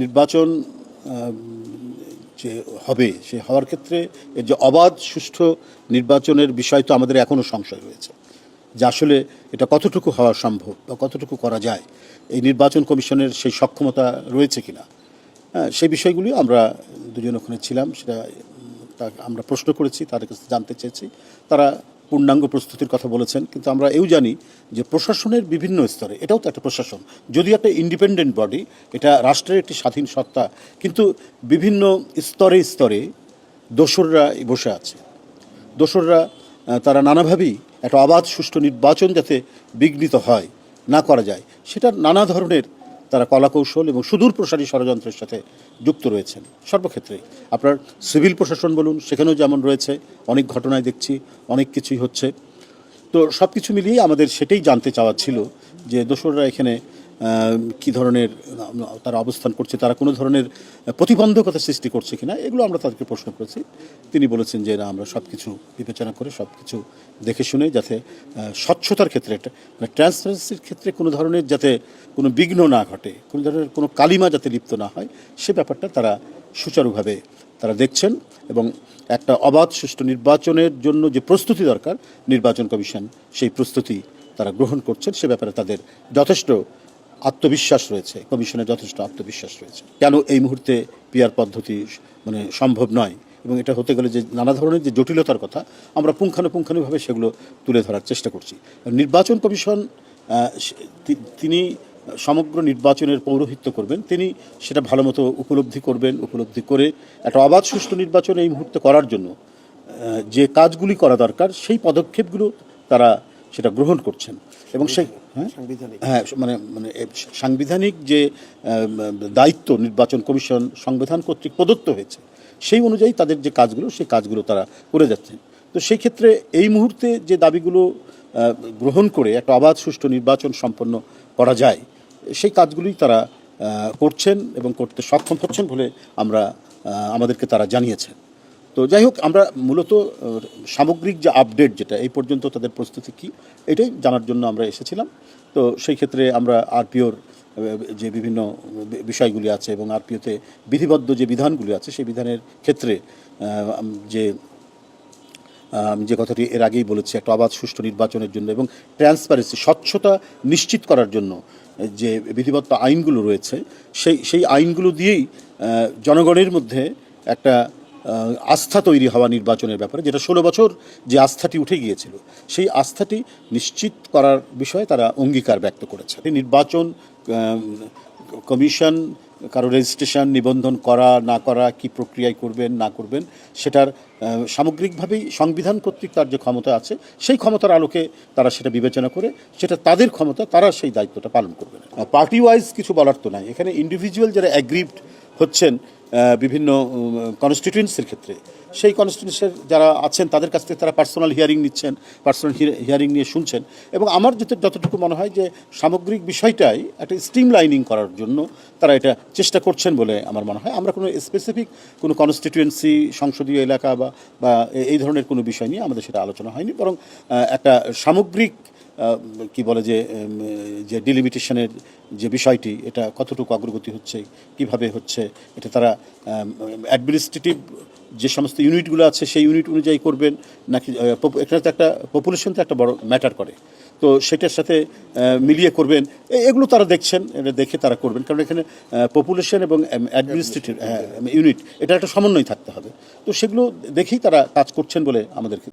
নির্বাচন যে হবে, সে হওয়ার ক্ষেত্রে এর যে অবাধ, সুষ্ঠু নির্বাচনের বিষয় তো আমাদের এখনও সংশয় রয়েছে। যে আসলে এটা কতটুকু হওয়া সম্ভব বা কতটুকু করা যায়, এই নির্বাচন কমিশনের সেই সক্ষমতা রয়েছে কিনা হ্যাঁ সেই বিষয়গুলি আমরা দুজন ওখানে ছিলাম, সেটা আমরা প্রশ্ন করেছি, তাদের কাছে জানতে চেয়েছি। তারা পূর্ণাঙ্গ প্রস্তুতির কথা বলেছেন, কিন্তু আমরা এও জানি যে প্রশাসনের বিভিন্ন স্তরে, এটাও তো একটা প্রশাসন, যদিও একটা ইন্ডিপেন্ডেন্ট বডি এটা রাষ্ট্রের একটি স্বাধীন সত্তা, কিন্তু বিভিন্ন স্তরে স্তরে দোসররা বসে আছে। দোসররা তারা নানাভাবেই একটা অবাধ সুষ্ঠু নির্বাচন যাতে বিঘ্নিত হয়, না করা যায়, সেটা নানা ধরনের তারা কলাকৌশল এবং সুদূর প্রসারী ষড়যন্ত্রের সাথে যুক্ত রয়েছেন। সর্বক্ষেত্রে আপনার সিভিল প্রশাসন বলুন, সেখানেও যেমন রয়েছে, অনেক ঘটনায় দেখছি, অনেক কিছুই হচ্ছে। তো সব কিছু মিলিয়ে আমাদের সেটাই জানতে চাওয়া ছিল যে দোসররা এখানে কি ধরনের, তারা অবস্থান করছে, তারা কোনো ধরনের প্রতিবন্ধকতা সৃষ্টি করছে কিনা, এগুলো আমরা তাদেরকে প্রশ্ন করেছি। তিনি বলেছেন যে, না, আমরা সব কিছু বিবেচনা করে সব কিছু দেখে শুনে যাতে স্বচ্ছতার ক্ষেত্রে মানে ট্রান্সপারেন্সির ক্ষেত্রে কোনো ধরনের যাতে কোনো বিঘ্ন না ঘটে, কোনো ধরনের কোনো কালিমা যাতে লিপ্ত না হয়, সে ব্যাপারটা তারা সুচারুভাবে তারা দেখছেন এবং একটা অবাধ সুষ্ঠু নির্বাচনের জন্য যে প্রস্তুতি দরকার, নির্বাচন কমিশন সেই প্রস্তুতি তারা গ্রহণ করছেন, সে ব্যাপারে তাদের যথেষ্ট আত্মবিশ্বাস রয়েছে কমিশনের যথেষ্ট আত্মবিশ্বাস রয়েছে। কেন এই মুহূর্তে পিয়ার পদ্ধতি মানে সম্ভব নয়? এবং এটা হতে গেলে যে নানা ধরনের যে জটিলতার কথা, আমরা পুঙ্খানুপুঙ্খানুভাবে সেগুলো তুলে ধরার চেষ্টা করছি। নির্বাচন কমিশন তিনি সমগ্র নির্বাচনের পৌরোহিত্য করবেন, তিনি সেটা ভালো মতো উপলব্ধি করবেন, উপলব্ধি করে একটা অবাধ সুষ্ঠু নির্বাচন এই মুহূর্তে করার জন্য যে কাজগুলি করা দরকার, সেই পদক্ষেপগুলো তারা সেটা গ্রহণ করছেন। এবং সেই হ্যাঁ? হ্যাঁ মানে মানে সাংবিধানিক যে দায়িত্ব নির্বাচন কমিশন সংবিধান কর্তৃক প্রদত্ত হয়েছে সেই অনুযায়ী তাদের যে কাজগুলো সেই কাজগুলো তারা করে যাচ্ছেন। তো সেই ক্ষেত্রে এই মুহূর্তে যে দাবিগুলো গ্রহণ করে একটা অবাধ সুষ্ঠু নির্বাচন সম্পন্ন করা যায় সেই কাজগুলি তারা করছেন এবং করতে সক্ষম হচ্ছেন বলে আমরা আমাদেরকে তারা জানিয়েছেন। তো যাই হোক, আমরা মূলত সামগ্রিক যে আপডেট যেটা, এই পর্যন্ত তাদের প্রস্তুতি কী, এটাই জানার জন্য আমরা এসেছিলাম। তো সেই ক্ষেত্রে আমরা আরপিওর যে বিভিন্ন বিষয়গুলি আছে এবং আরপিওতে বিধিবদ্ধ যে বিধানগুলি আছে, সেই বিধানের ক্ষেত্রে যে আমি যে কথাটি এর আগেই বলেছি, একটা অবাধ সুষ্ঠু নির্বাচনের জন্য এবং ট্রান্সপারেন্সি স্বচ্ছতা নিশ্চিত করার জন্য যে বিধিবদ্ধ আইনগুলো রয়েছে, সেই সেই আইনগুলো দিয়েই জনগণের মধ্যে একটা আস্থা তৈরি হওয়া নির্বাচনের ব্যাপারে, যেটা ষোলো বছর যে আস্থাটি উঠে গিয়েছিল, সেই আস্থাটি নিশ্চিত করার বিষয়ে তারা অঙ্গীকার ব্যক্ত করেছে নির্বাচন কমিশন, কারও রেজিস্ট্রেশন নিবন্ধন করা, না করা, কি প্রক্রিয়ায় করবেন, না করবেন, সেটার সামগ্রিকভাবেই সংবিধান কর্তৃক তার যে ক্ষমতা আছে, সেই ক্ষমতার আলোকে তারা সেটা বিবেচনা করে, সেটা তাদের ক্ষমতা, তারা সেই দায়িত্বটা পালন করবেন। পার্টি ওয়াইজ কিছু বলার তো নাই। এখানে ইন্ডিভিজুয়াল যারা অ্যাগ্রিভড হচ্ছেন বিভিন্ন কনস্টিটিউয়েন্সির ক্ষেত্রে। সেই কনস্টিটিউন্সের যারা আছেন, তাদের কাছ থেকে তারা পার্সোনাল হিয়ারিং নিচ্ছেন পার্সোনাল হিয়ারিং নিয়ে শুনছেন। এবং আমার যেতে, যতটুকু মনে হয় যে, সামগ্রিক বিষয়টাই একটা স্ট্রিম লাইনিং করার জন্য তারা এটা চেষ্টা করছেন বলে আমার মনে হয়। আমরা কোনো স্পেসিফিক কোনো কনস্টিটিউয়েন্সি সংসদীয় এলাকা বা বা এই ধরনের কোনো বিষয় নিয়ে আমাদের সেটা আলোচনা হয়নি। বরং একটা সামগ্রিক কি বলে যে যে ডিলিমিটেশনের যে বিষয়টি, এটা কতটুকু অগ্রগতি হচ্ছে, কীভাবে হচ্ছে, এটা তারা অ্যাডমিনিস্ট্রেটিভ যে সমস্ত ইউনিটগুলো আছে, সেই ইউনিট অনুযায়ী করবেন, নাকি এখানে তো একটা পপুলেশন তো একটা বড় ম্যাটার করে। তো সেটার সাথে মিলিয়ে করবেন এগুলো তারা দেখছেন, এটা দেখে তারা করবেন, কারণ এখানে পপুলেশন এবং অ্যাডমিনিস্ট্রেটিভ ইউনিট এটা একটা সমন্বয় থাকতে হবে। তো সেগুলো দেখেই তারা কাজ করছেন বলে আমাদেরকে